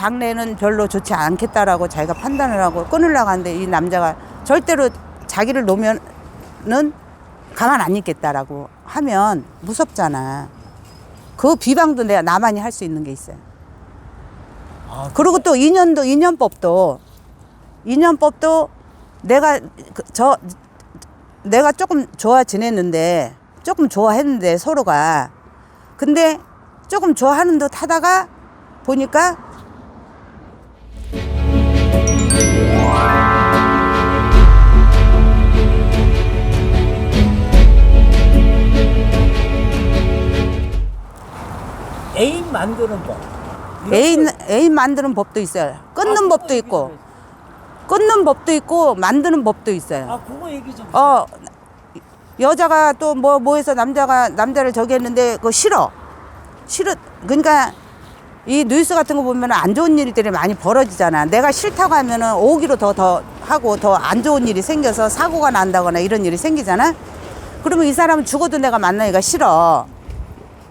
장래는 별로 좋지 않겠다라고 자기가 판단을 하고 끊으려고 하는데 이 남자가 절대로 자기를 놓으면은 가만 안 있겠다라고 하면 무섭잖아. 그 비방도 내가 나만이 할 수 있는 게 있어요. 아, 그리고 또 인연도 인연법도 인연법도 내가 그, 저 내가 조금 좋아 지냈는데 조금 좋아했는데 서로가 근데 조금 좋아하는 듯 하다가 보니까 애인 만드는 법. 애인 거- 애인 만드는 법도 있어요. 끊는 아, 법도 있고 끊는 법도 있고 만드는 법도. 있어요. 아, 그거 얘기 좀. 어 여자가 또 뭐 뭐해서 남자가 남자를 저기 했는데 그거 싫어 싫어 그러니까 이 뉴스 같은 거 보면 안 좋은 일들이 많이 벌어지잖아 내가 싫다고 하면은 오기로 더 더 하고 더 안 좋은 일이 생겨서 사고가 난다거나 이런 일이 생기잖아 그러면 이 사람은 죽어도 내가 만나기가 싫어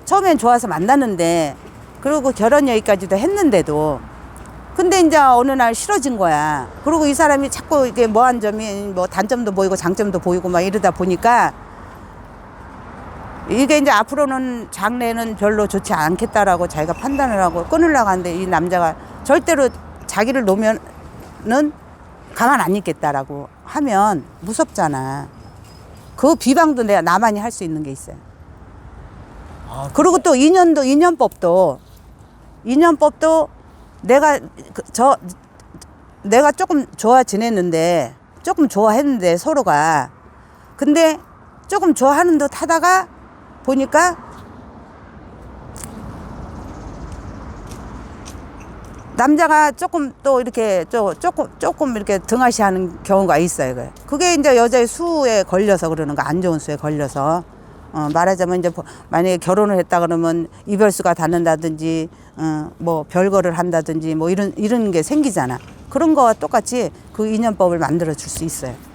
처음엔 좋아서 만났는데 그리고 결혼 얘기까지도 했는데도 근데 이제 어느 날 싫어진 거야. 그리고 이 사람이 자꾸 이게 뭐한 점이 뭐 단점도 보이고 장점도 보이고 막 이러다 보니까 이게 이제 앞으로는 장래는 별로 좋지 않겠다라고 자기가 판단을 하고 끊으려고 하는데 이 남자가 절대로 자기를 놓으면은 가만 안 있겠다라고 하면 무섭잖아. 그 비방도 내가 나만이 할 수 있는 게 있어요. 아, 그리고 또 인연도 인연법도 인연법도 내가 그, 저 내가 조금 좋아 지냈는데 조금 좋아했는데 서로가 근데 조금 좋아하는 듯 하다가 보니까 남자가 조금 또 이렇게 저 조금 조금 이렇게 등하시하는 경우가 있어요. 그게 이제 여자의 수에 걸려서 그러는 거 안 좋은 수에 걸려서 어, 말하자면 이제 뭐 만약에 결혼을 했다 그러면 이별수가 닿는다든지 어, 뭐 별거를 한다든지 뭐 이런 이런 게 생기잖아. 그런 거와 똑같이 그 인연법을 만들어 줄 수 있어요.